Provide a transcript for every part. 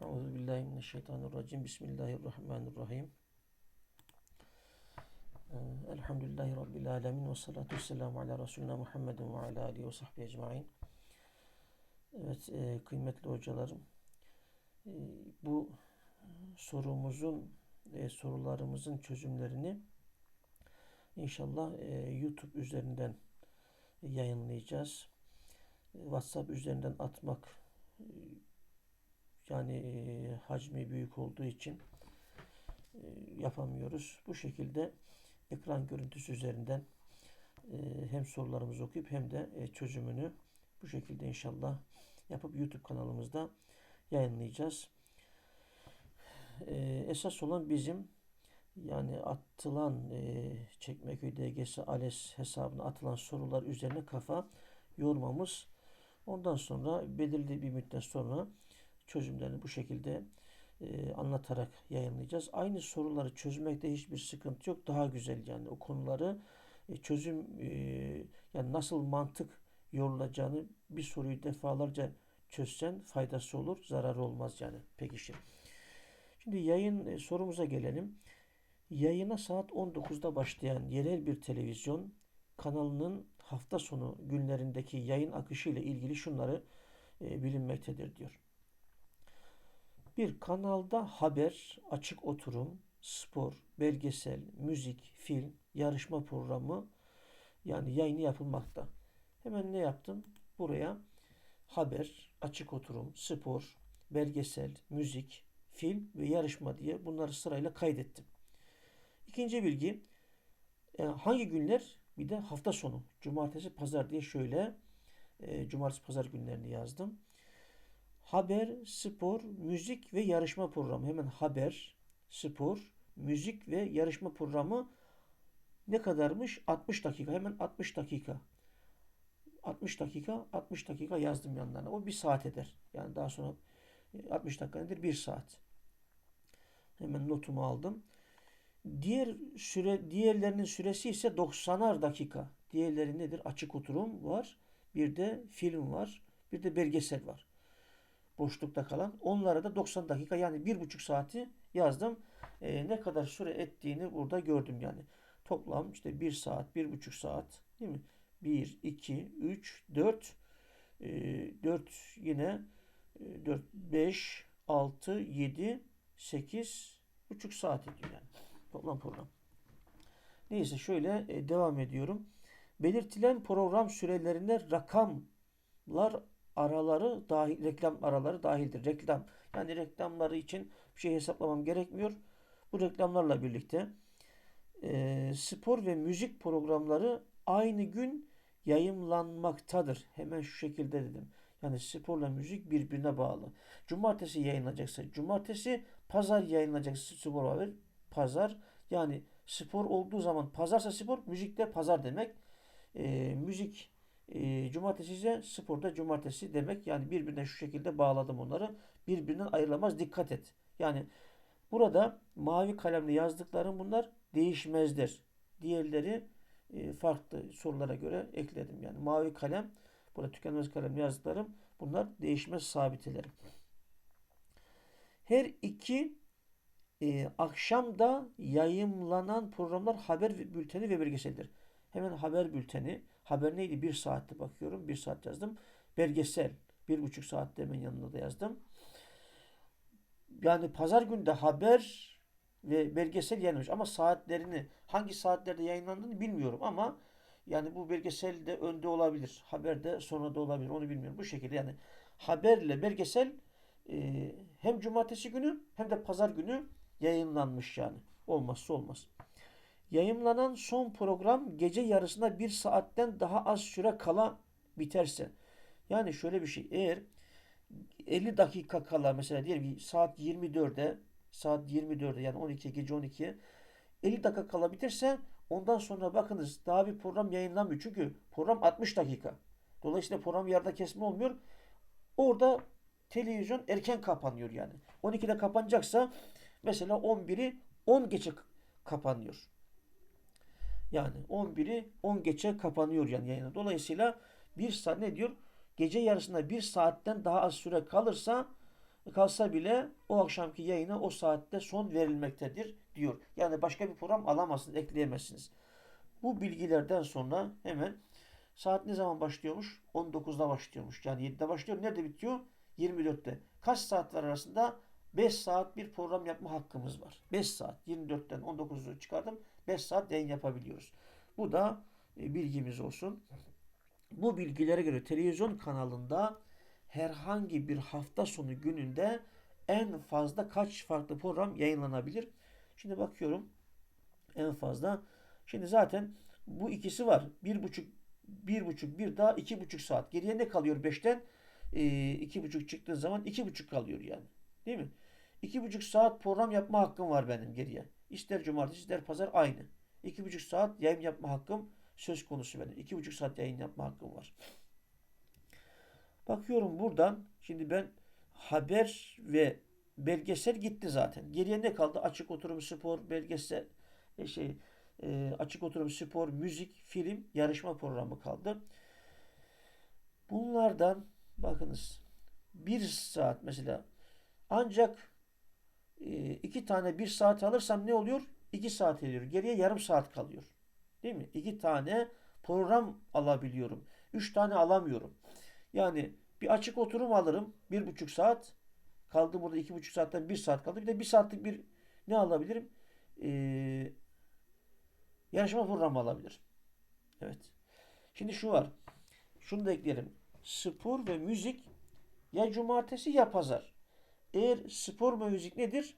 Euzu billahi mineşşeytanirracim. Bismillahirrahmanirrahim. Ee, Elhamdülillahi Rabbil alemin ve salatu vesselamu ala Resulina Muhammedin ve ala alihi ve sahbihi ecmain. Evet e, kıymetli hocalarım. e, bu sorumuzun e, sorularımızın çözümlerini inşallah e, YouTube üzerinden yayınlayacağız. WhatsApp üzerinden atmak yani e, hacmi büyük olduğu için e, yapamıyoruz. Bu şekilde ekran görüntüsü üzerinden e, hem sorularımızı okuyup hem de e, çözümünü bu şekilde inşallah yapıp YouTube kanalımızda yayınlayacağız. E, esas olan bizim yani atılan e, Çekmeköy DGS ALES hesabına atılan sorular üzerine kafa yormamız. Ondan sonra belirli bir müddet sonra çözümlerini bu şekilde e, anlatarak yayınlayacağız. Aynı soruları çözmekte hiçbir sıkıntı yok. Daha güzel yani o konuları e, çözüm e, yani nasıl mantık yorulacağını bir soruyu defalarca çözsen faydası olur, zararı olmaz yani. Peki şimdi. Şimdi yayın sorumuza gelelim. Yayına saat 19'da başlayan yerel bir televizyon kanalının hafta sonu günlerindeki yayın akışı ile ilgili şunları bilinmektedir diyor. Bir kanalda haber, açık oturum, spor, belgesel, müzik, film, yarışma programı yani yayını yapılmakta. Hemen ne yaptım? Buraya haber, açık oturum, spor, belgesel, müzik, film ve yarışma diye bunları sırayla kaydettim. İkinci bilgi e, hangi günler? Bir de hafta sonu. Cumartesi, pazar diye şöyle e, cumartesi, pazar günlerini yazdım. Haber, spor, müzik ve yarışma programı. Hemen haber, spor, müzik ve yarışma programı ne kadarmış? 60 dakika. Hemen 60 dakika. 60 dakika, 60 dakika yazdım yanlarına. O bir saat eder. Yani daha sonra 60 dakika nedir? Bir saat. Hemen notumu aldım. Diğer süre diğerlerinin süresi ise 90'ar dakika. Diğerleri nedir? Açık oturum var. Bir de film var. Bir de belgesel var. Boşlukta kalan. Onlara da 90 dakika yani bir buçuk saati yazdım. E, ne kadar süre ettiğini burada gördüm yani. Toplam işte bir saat, bir buçuk saat değil mi? 1, 2, 3, 4 e, 4 yine e, 4, 5, 6, 7, 8 buçuk saat ediyor yani. Toplam program. Neyse şöyle e, devam ediyorum. Belirtilen program sürelerine rakamlar araları dahil, reklam araları dahildir. Reklam. Yani reklamları için bir şey hesaplamam gerekmiyor. Bu reklamlarla birlikte e, spor ve müzik programları aynı gün yayınlanmaktadır. Hemen şu şekilde dedim. Yani sporla müzik birbirine bağlı. Cumartesi yayınlanacaksa cumartesi, pazar yayınlanacaksa spor haber, pazar. Yani spor olduğu zaman pazarsa spor, müzikte pazar demek. E, müzik e, cumartesi ise sporda cumartesi demek. Yani birbirine şu şekilde bağladım onları. Birbirinden ayrılamaz. Dikkat et. Yani burada mavi kalemle yazdıklarım bunlar değişmezdir. Diğerleri e, farklı sorulara göre ekledim. Yani mavi kalem, burada tükenmez kalem yazdıklarım bunlar değişmez sabitelerim. Her iki e, akşamda yayımlanan programlar haber bülteni ve belgeseldir. Hemen haber bülteni. Haber neydi? Bir saatte bakıyorum. Bir saat yazdım. Belgesel. Bir buçuk saatte hemen yanında da yazdım. Yani pazar günde haber ve belgesel yayınlanmış. Ama saatlerini hangi saatlerde yayınlandığını bilmiyorum ama yani bu belgesel de önde olabilir. Haber de sonra da olabilir. Onu bilmiyorum. Bu şekilde yani haberle belgesel e, hem cumartesi günü hem de pazar günü yayınlanmış yani. Olmazsa olmaz. Yayınlanan son program gece yarısında bir saatten daha az süre kala biterse. Yani şöyle bir şey. Eğer 50 dakika kala mesela diyelim ki saat 24'e saat 24'e yani 12 gece 12'ye 50 dakika kala biterse ondan sonra bakınız daha bir program yayınlanmıyor. Çünkü program 60 dakika. Dolayısıyla program yarıda kesme olmuyor. Orada televizyon erken kapanıyor yani. 12'de kapanacaksa mesela 11'i 10 geçe kapanıyor. Yani 11'i 10 geçe kapanıyor yani yayına. Dolayısıyla bir saat ne diyor? Gece yarısında bir saatten daha az süre kalırsa kalsa bile o akşamki yayına o saatte son verilmektedir diyor. Yani başka bir program alamazsınız, ekleyemezsiniz. Bu bilgilerden sonra hemen saat ne zaman başlıyormuş? 19'da başlıyormuş. Yani 7'de başlıyor. Nerede bitiyor? 24'te. Kaç saat var arasında? 5 saat bir program yapma hakkımız var. 5 saat. 24'ten 19'u çıkardım. 5 saat yayın yapabiliyoruz. Bu da e, bilgimiz olsun. Bu bilgilere göre televizyon kanalında herhangi bir hafta sonu gününde en fazla kaç farklı program yayınlanabilir? Şimdi bakıyorum en fazla. Şimdi zaten bu ikisi var. Bir buçuk, bir buçuk, bir daha iki buçuk saat. Geriye ne kalıyor beşten? Ee, iki buçuk çıktığı zaman iki buçuk kalıyor yani. Değil mi? İki buçuk saat program yapma hakkım var benim geriye. İster cumartesi ister pazar aynı. İki buçuk saat yayın yapma hakkım söz konusu benim. İki buçuk saat yayın yapma hakkım var. Bakıyorum buradan. Şimdi ben haber ve belgesel gitti zaten. Geriye ne kaldı? Açık oturum spor, belgesel, e, şey, e, açık oturum spor, müzik, film, yarışma programı kaldı. Bunlardan bakınız bir saat mesela ancak iki tane bir saat alırsam ne oluyor? İki saat ediyor. Geriye yarım saat kalıyor. Değil mi? İki tane program alabiliyorum. Üç tane alamıyorum. Yani bir açık oturum alırım. Bir buçuk saat. Kaldı burada iki buçuk saatten bir saat kaldı. Bir de bir saatlik bir ne alabilirim? Ee, yarışma programı alabilirim. Evet. Şimdi şu var. Şunu da ekleyelim. Spor ve müzik ya cumartesi ya pazar. Eğer spor müzik nedir?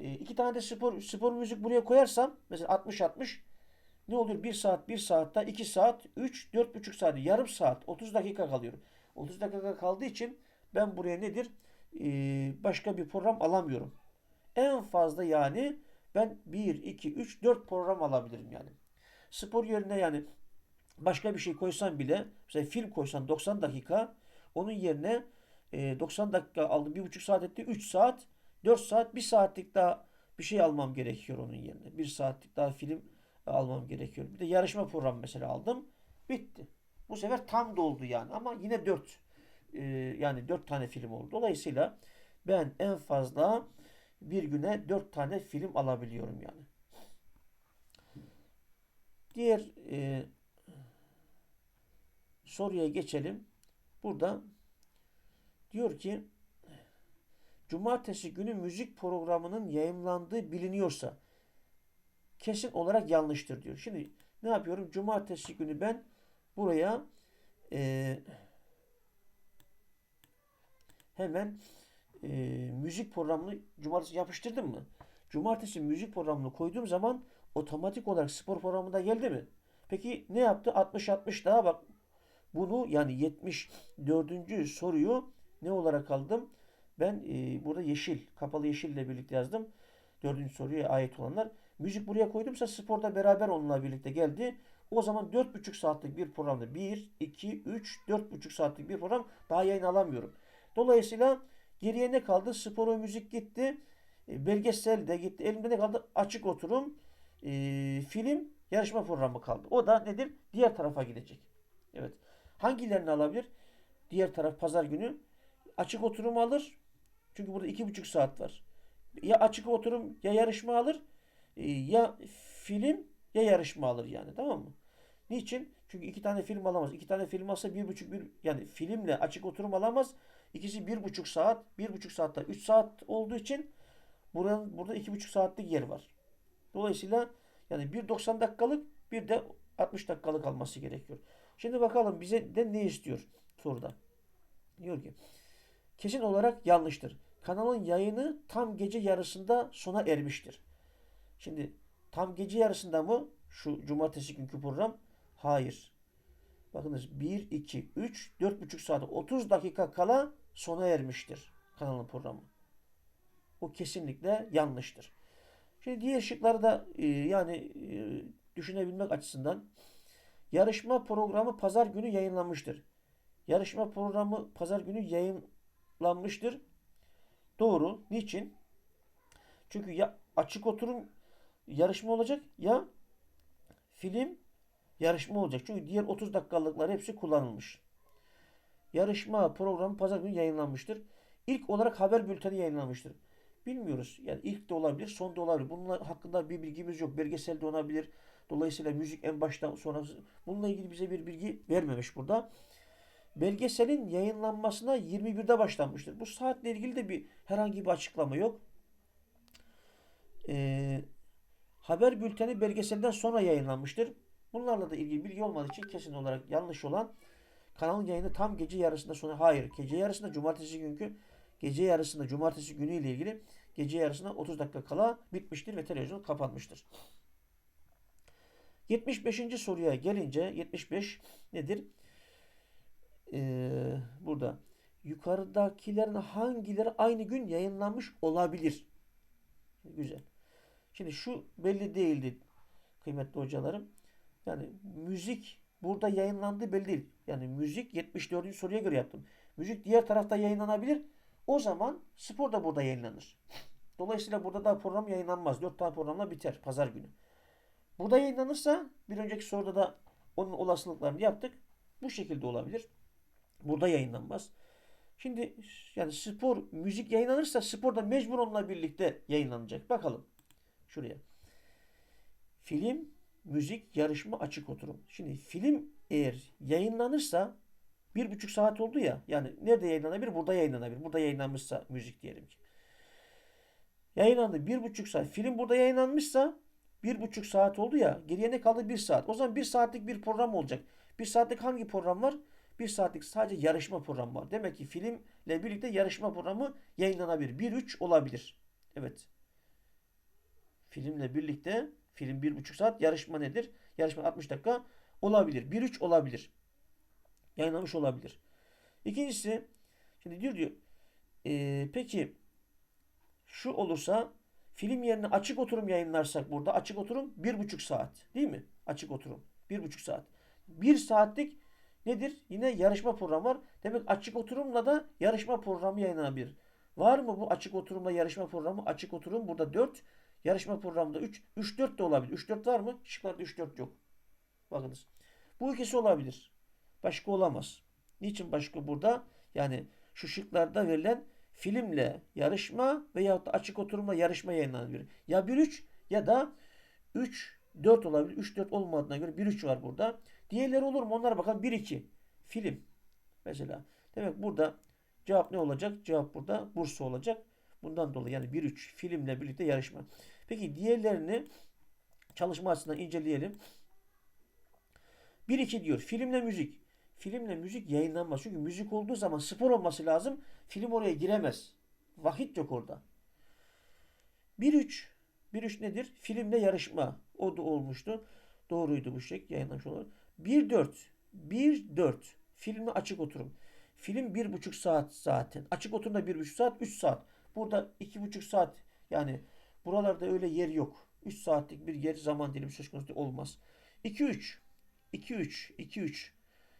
E, iki tane de spor spor müzik buraya koyarsam mesela 60-60 ne olur? 1 saat 1 saatte 2 saat 3 4,5 saat yarım saat 30 dakika kalıyor. 30 dakika kaldığı için ben buraya nedir? Ee, başka bir program alamıyorum. En fazla yani ben 1, 2, 3, 4 program alabilirim yani. Spor yerine yani başka bir şey koysan bile mesela film koysan 90 dakika onun yerine e, 90 dakika aldı 1,5 saat etti 3 saat 4 saat 1 saatlik daha bir şey almam gerekiyor onun yerine. 1 saatlik daha film almam gerekiyor. Bir de yarışma programı mesela aldım. Bitti. Bu sefer tam doldu yani ama yine 4 e, yani 4 tane film oldu. Dolayısıyla ben en fazla bir güne 4 tane film alabiliyorum yani. Diğer soruya geçelim. Burada diyor ki cumartesi günü müzik programının yayınlandığı biliniyorsa kesin olarak yanlıştır diyor. Şimdi ne yapıyorum? Cumartesi günü ben buraya e, hemen e, müzik programını cumartesi yapıştırdım mı? Cumartesi müzik programını koyduğum zaman otomatik olarak spor programı da geldi mi? Peki ne yaptı? 60-60 daha bak bunu yani 74. soruyu ne olarak aldım? Ben e, burada yeşil, kapalı yeşille birlikte yazdım. Dördüncü soruya ait olanlar. Müzik buraya koydumsa sporda beraber onunla birlikte geldi. O zaman 4,5 saatlik bir programda 1, 2, 3, 4,5 saatlik bir program daha yayın alamıyorum. Dolayısıyla geriye ne kaldı? Spor ve müzik gitti. E, belgesel de gitti. Elimde ne kaldı? Açık oturum, e, film, yarışma programı kaldı. O da nedir? Diğer tarafa gidecek. Evet. Hangilerini alabilir? Diğer taraf pazar günü açık oturum alır. Çünkü burada iki buçuk saat var. Ya açık oturum ya yarışma alır e, ya film ya yarışma alır yani tamam mı? Niçin? Çünkü iki tane film alamaz. İki tane film alsa bir buçuk bir yani filmle açık oturum alamaz. İkisi bir buçuk saat, bir buçuk saatte üç saat olduğu için buranın burada iki buçuk saatlik yer var. Dolayısıyla yani bir 90 dakikalık bir de 60 dakikalık alması gerekiyor. Şimdi bakalım bize de ne istiyor soruda. Diyor ki kesin olarak yanlıştır. Kanalın yayını tam gece yarısında sona ermiştir. Şimdi tam gece yarısında mı şu cumartesi günkü program? Hayır. Bakınız 1, 2, 3, 4,5 saat 30 dakika kala sona ermiştir kanalın programı. Bu kesinlikle yanlıştır. Şimdi diğer şıkları da e, yani e, düşünebilmek açısından yarışma programı pazar günü yayınlanmıştır. Yarışma programı pazar günü yayınlanmıştır. Doğru. Niçin? Çünkü ya açık oturum yarışma olacak ya film yarışma olacak. Çünkü diğer 30 dakikalıklar hepsi kullanılmış. Yarışma programı pazar günü yayınlanmıştır. ilk olarak haber bülteni yayınlanmıştır. Bilmiyoruz. Yani ilk de olabilir, son da olabilir. Bunun hakkında bir bilgimiz yok. Belgesel de olabilir. Dolayısıyla müzik en baştan sonra bununla ilgili bize bir bilgi vermemiş burada. Belgeselin yayınlanmasına 21'de başlanmıştır. Bu saatle ilgili de bir herhangi bir açıklama yok. Ee, haber bülteni belgeselden sonra yayınlanmıştır. Bunlarla da ilgili bilgi olmadığı için kesin olarak yanlış olan kanalın yayını tam gece yarısında sonra hayır gece yarısında cumartesi günkü gece yarısında cumartesi günü ile ilgili gece yarısında 30 dakika kala bitmiştir ve televizyon kapanmıştır. 75. soruya gelince 75 nedir? Ee, burada yukarıdakilerin hangileri aynı gün yayınlanmış olabilir? Güzel. Şimdi şu belli değildi kıymetli hocalarım. Yani müzik burada yayınlandığı belli değil. Yani müzik 74. soruya göre yaptım. Müzik diğer tarafta yayınlanabilir. O zaman spor da burada yayınlanır. Dolayısıyla burada da program yayınlanmaz. 4 tane programla biter pazar günü. Burada yayınlanırsa bir önceki soruda da onun olasılıklarını yaptık. Bu şekilde olabilir. Burada yayınlanmaz. Şimdi yani spor, müzik yayınlanırsa spor da mecbur onunla birlikte yayınlanacak. Bakalım şuraya. Film, müzik, yarışma, açık oturum. Şimdi film eğer yayınlanırsa bir buçuk saat oldu ya. Yani nerede yayınlanabilir? Burada yayınlanabilir. Burada yayınlanmışsa müzik diyelim ki. Yayınlandı bir buçuk saat. Film burada yayınlanmışsa bir buçuk saat oldu ya. Geriye ne kaldı? Bir saat. O zaman bir saatlik bir program olacak. Bir saatlik hangi program var? Bir saatlik sadece yarışma programı var. Demek ki filmle birlikte yarışma programı yayınlanabilir. 1-3 olabilir. Evet. Filmle birlikte film 1,5 saat yarışma nedir? Yarışma 60 dakika olabilir. 1-3 olabilir. Yayınlamış olabilir. İkincisi şimdi diyor diyor e, peki şu olursa film yerine açık oturum yayınlarsak burada açık oturum 1,5 saat değil mi? Açık oturum 1,5 saat. 1 saatlik nedir? Yine yarışma programı var. Demek açık oturumla da yarışma programı yayınlanabilir. Var mı bu açık oturumla yarışma programı? Açık oturum burada 4. Yarışma programında 3. 3-4 de olabilir. 3-4 var mı? Şıklarda 3-4 yok. Bakınız. Bu ikisi olabilir. Başka olamaz. Niçin başka burada? Yani şu şıklarda verilen filmle yarışma veyahut da açık oturumla yarışma yayınlanabilir. Ya 1-3 ya da 3-4 olabilir. 3-4 olmadığına göre 1-3 var burada. Diğerleri olur mu? Onlara bakalım. 1-2. Film. Mesela. Demek burada cevap ne olacak? Cevap burada Bursa olacak. Bundan dolayı yani 1-3 filmle birlikte yarışma. Peki diğerlerini çalışma açısından inceleyelim. 1-2 diyor. Filmle müzik. Filmle müzik yayınlanmaz. Çünkü müzik olduğu zaman spor olması lazım. Film oraya giremez. Vakit yok orada. 1-3. 1-3 nedir? Filmle yarışma. O da olmuştu. Doğruydu bu şek yayınlanmış olarak. 1-4. 1-4. Filmle açık oturum. Film 1,5 saat zaten. Açık oturumda 1,5 saat, 3 saat. Burada 2,5 saat yani buralarda öyle yer yok. 3 saatlik bir yer zaman dilimi söz konusu olmaz. 2-3. 2-3. 2-3.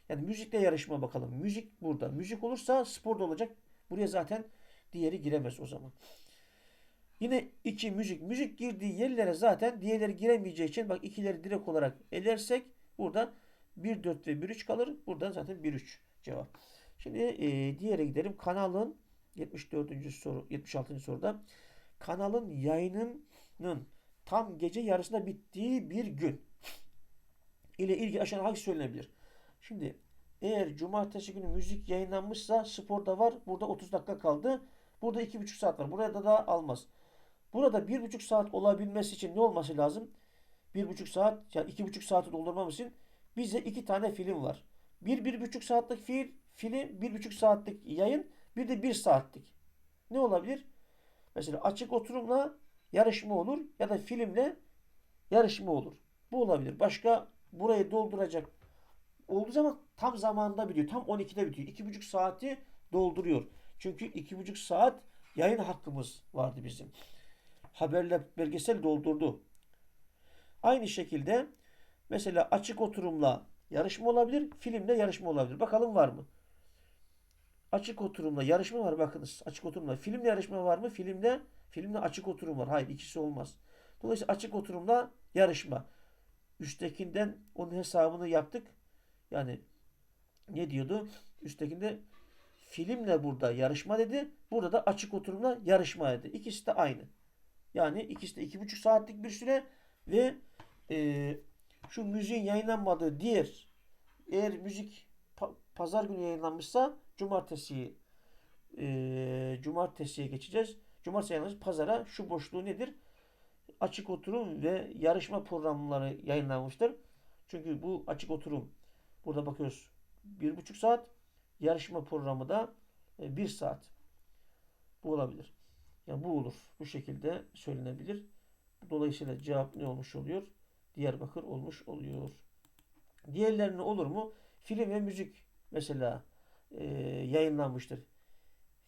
Yani müzikle yarışma bakalım. Müzik burada. Müzik olursa spor da olacak. Buraya zaten diğeri giremez o zaman. Yine iki müzik. Müzik girdiği yerlere zaten diğerleri giremeyeceği için bak ikileri direkt olarak edersek burada 1 4 ve 1 3 kalır. Burada zaten 1 3 cevap. Şimdi e, diğere gidelim. Kanalın 74. soru 76. soruda kanalın yayınının tam gece yarısında bittiği bir gün ile ilgili aşağıda hangisi söylenebilir? Şimdi eğer cumartesi günü müzik yayınlanmışsa sporda var. Burada 30 dakika kaldı. Burada 2,5 saat var. Burada da almaz. Burada 1,5 saat olabilmesi için ne olması lazım? 1,5 saat yani 2,5 saati doldurmamız için bize iki tane film var. Bir 1,5 saatlik film, film 1,5 saatlik yayın bir de 1 saatlik. Ne olabilir? Mesela açık oturumla yarışma olur ya da filmle yarışma olur. Bu olabilir. Başka burayı dolduracak olduğu zaman tam zamanında bitiyor. Tam 12'de bitiyor. 2,5 saati dolduruyor. Çünkü 2,5 saat yayın hakkımız vardı bizim. Haberle belgesel doldurdu. Aynı şekilde mesela açık oturumla yarışma olabilir, filmle yarışma olabilir. Bakalım var mı? Açık oturumla yarışma var bakınız. Açık oturumla filmle yarışma var mı? Filmle filmle açık oturum var. Hayır ikisi olmaz. Dolayısıyla açık oturumla yarışma. Üsttekinden onun hesabını yaptık. Yani ne diyordu? Üsttekinde filmle burada yarışma dedi. Burada da açık oturumla yarışma dedi. İkisi de aynı. Yani ikisi de iki buçuk saatlik bir süre ve e, şu müziğin yayınlanmadığı diğer eğer müzik pa- pazar günü yayınlanmışsa cumartesi e, cumartesiye geçeceğiz. Cumartesi yayınlanmış pazara şu boşluğu nedir? Açık oturum ve yarışma programları yayınlanmıştır. Çünkü bu açık oturum burada bakıyoruz bir buçuk saat yarışma programı da e, bir saat. Bu olabilir. Yani bu olur. Bu şekilde söylenebilir. Dolayısıyla cevap ne olmuş oluyor? Diyarbakır olmuş oluyor. Diğerlerine olur mu? Film ve müzik mesela e, yayınlanmıştır.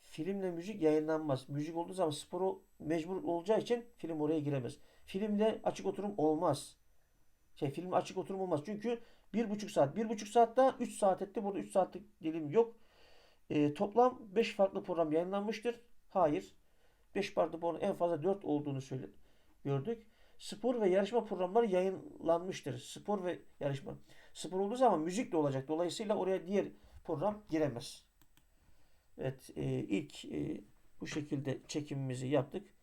Filmle müzik yayınlanmaz. Müzik olduğu zaman sporu mecbur olacağı için film oraya giremez. Filmle açık oturum olmaz. Şey film açık oturum olmaz. Çünkü bir buçuk saat. Bir buçuk saatte 3 saat etti. Burada 3 saatlik dilim yok. E, toplam 5 farklı program yayınlanmıştır. Hayır. 5 farklı program en fazla 4 olduğunu söyle gördük. Spor ve yarışma programları yayınlanmıştır. Spor ve yarışma. Spor olduğu zaman müzik de olacak. Dolayısıyla oraya diğer program giremez. Evet, e, ilk e, bu şekilde çekimimizi yaptık.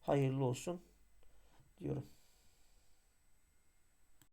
Hayırlı olsun diyorum.